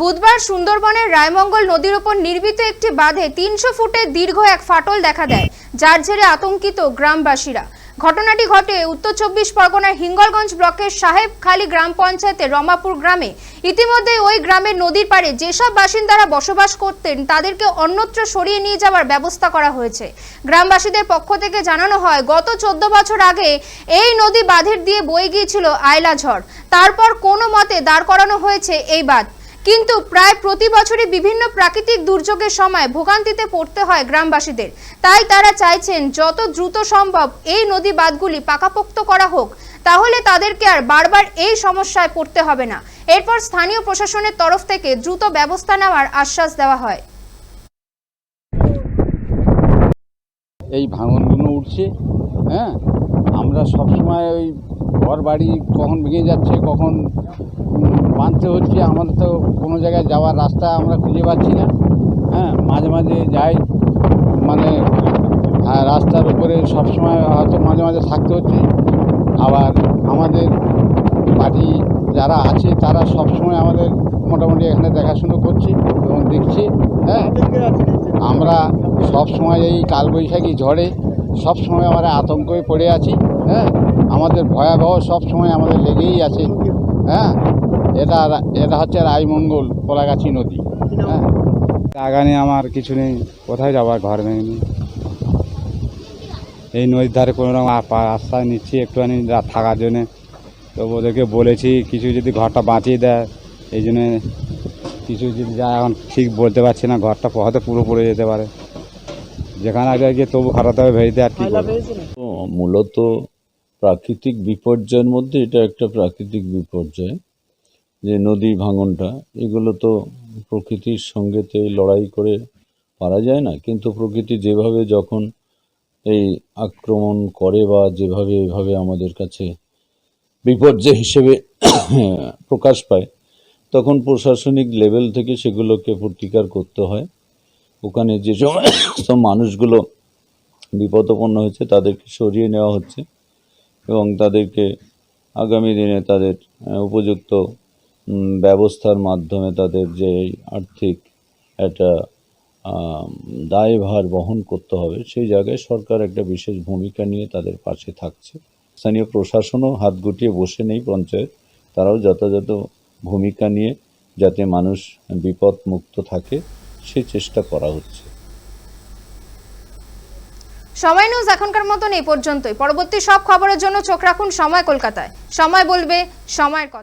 বুধবার সুন্দরবনের রায়মঙ্গল নদীর ওপর নির্মিত একটি বাঁধে তিনশো ফুটের দীর্ঘ এক ফাটল দেখা দেয়, যার জেরে আতঙ্কিত গ্রামবাসীরা। ঘটনাটি ঘটে উত্তর চব্বিশ পরগনার হিঙ্গলগঞ্জ ব্লকের সাহেবখালী গ্রাম পঞ্চায়েতের রমাপুর গ্রামে। ইতিমধ্যে ওই গ্রামের নদীর পাড়ে যেসব বাসিন্দারা বসবাস করতেন, তাদেরকে অন্যত্র সরিয়ে নিয়ে যাওয়ার ব্যবস্থা করা হয়েছে। গ্রামবাসীদের পক্ষ থেকে জানানো হয়, গত চোদ্দ বছর আগে এই নদী বাঁধের দিয়ে বয়ে গিয়েছিল আয়লা ঝড়। তারপর কোনো মতে দাঁড় করানো হয়েছে এই বাঁধ। কিন্তু প্রায় প্রতি বছরই বিভিন্ন প্রাকৃতিক দুর্যোগের সময় ভোগান্তিতে পড়তে হয় গ্রামবাসীদের। তাই তারা চাইছেন যত দ্রুত সম্ভব এই নদী বাঁধগুলি পাকাপোক্ত করা হোক, তাহলে তাদেরকে আর বারবার এই সমস্যায় পড়তে হবে না। এরপর স্থানীয় প্রশাসনের তরফ থেকে দ্রুত ব্যবস্থা নেওয়ার আশ্বাস দেওয়া হয়। এই ভাঙনগুলো উঠছে হ্যাঁ? আমরা সবসময় ওই ঘর বাড়ি কখন ভেঙে যাচ্ছে, কখন বাঁধতে হচ্ছে, আমাদের তো কোনো জায়গায় যাওয়ার রাস্তা আমরা খুঁজে পাচ্ছি না। হ্যাঁ মাঝে মাঝে যাই মানে রাস্তার উপরে সবসময় হয়তো মাঝে মাঝে থাকতে হচ্ছে। আবার আমাদের পার্টি যারা আছে, তারা সবসময় আমাদের মোটামুটি এখানে দেখাশুনো করছে এবং দেখছে হ্যাঁ। আমরা সব সময় এই কালবৈশাখী ঝড়ে সব সময় আমরা আতঙ্কে পড়ে আছি হ্যাঁ? আমাদের ভয়াবহ সব সময় আমাদের লেগেই আছে হ্যাঁ? এটা এটা হচ্ছে রায়মঙ্গল কোলাগাছি নদী হ্যাঁ? নেই আমার কিছু নেই, কোথায় যাবার ঘর নিয়ে এই নদীর ধারে কোনো রকম আশ্রয় নিচ্ছি একটুখানি থাকার জন্যে। তো ওদেরকে বলেছি, কিছু যদি ঘরটা বাঁচিয়ে দেয়, এই জন্যে কিছু যদি যা এখন ঠিক বলতে পারছি না, ঘরটা হয়তো পুরো পড়ে যেতে পারে। যেখানে আগে গিয়ে তবু খারাপ হবে ভেরিতে আর কি তো মূলত প্রাকৃতিক বিপর্যয়ের মধ্যে এটা একটা প্রাকৃতিক বিপর্যয় যে নদী ভাঙনটা এগুলো তো প্রকৃতির সঙ্গে তো এই লড়াই করে পারা যায় না। কিন্তু প্রকৃতি যেভাবে যখন এই আক্রমণ করে বা যেভাবে এভাবে আমাদের কাছে বিপর্যয় হিসেবে প্রকাশ পায় তখন প্রশাসনিক লেভেল থেকে সেগুলোকে প্রতিকার করতে হয়। ওখানে যে সমস্ত মানুষগুলো বিপদপন্ন হয়েছে তাদেরকে সরিয়ে নেওয়া হচ্ছে এবং তাদেরকে আগামী দিনে তাদের উপযুক্ত ব্যবস্থার মাধ্যমে তাদের যে আর্থিক একটা দায়ভার বহন করতে হবে, সেই জায়গায় সরকার একটা বিশেষ ভূমিকা নিয়ে তাদের পাশে থাকছে। স্থানীয় প্রশাসনও হাত গুটিয়ে বসে নেই পঞ্চায়েত, তারাও যথাযথ ভূমিকা নিয়ে যাতে মানুষ বিপদ মুক্ত থাকে। সে চেষ্টা করা হচ্ছে। সময় নিউজ এখনকার মতন এই পর্যন্তই। পরবর্তী সব খবরের জন্য চোখ রাখুন সময় কলকাতায়। সময় বলবে, সময়ের কথা।